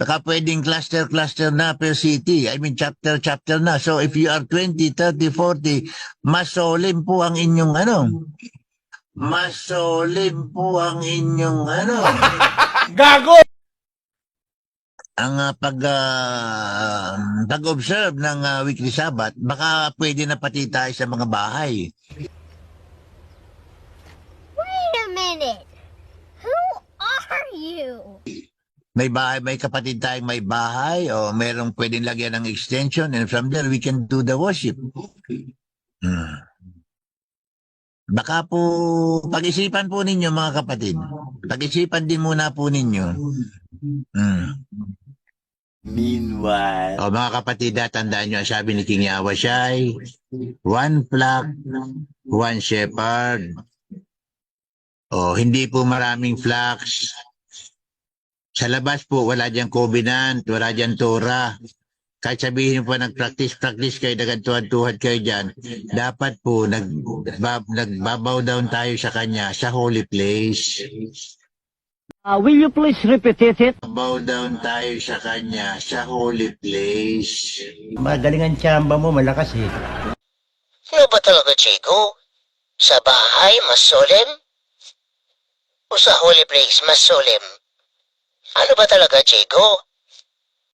Baka pwedeng cluster-cluster na per city. I mean, chapter-chapter na. So, if you are 20, 30, 40, mas solim po ang inyong ano. Mas solim po ang inyong ano. Gago! ang ah, pag ah, pag-observe ng ah, weekly Sabbath, baka pwede na pati tayo sa mga bahay. Wait a minute. Who are you? May bahay, may kapatid tayong may bahay o merong pwedeng lagyan ng extension and from there we can do the worship. Hmm. Baka po, pag-isipan po ninyo mga kapatid. Pag-isipan din muna po ninyo. Hmm. Meanwhile, O mga kapatid, tandaan nyo ang sabi ni King Yawashai, one flock, one shepherd. O hindi po maraming flocks. Sa labas po, wala diyang covenant, wala diyang Torah. Kahit sabihin po nag-practice-practice kayo, nagantuhan-tuhad kayo dyan, dapat po nag, ba, nagbabow down tayo sa kanya sa holy place. Uh, will you please repeat it? Bow down tayo sa kanya sa holy place. Magaling ang tsamba mo, malakas eh. Ano ba talaga, Chico? Sa bahay, mas solemn? O sa holy place, mas solemn? Ano ba talaga, Chico?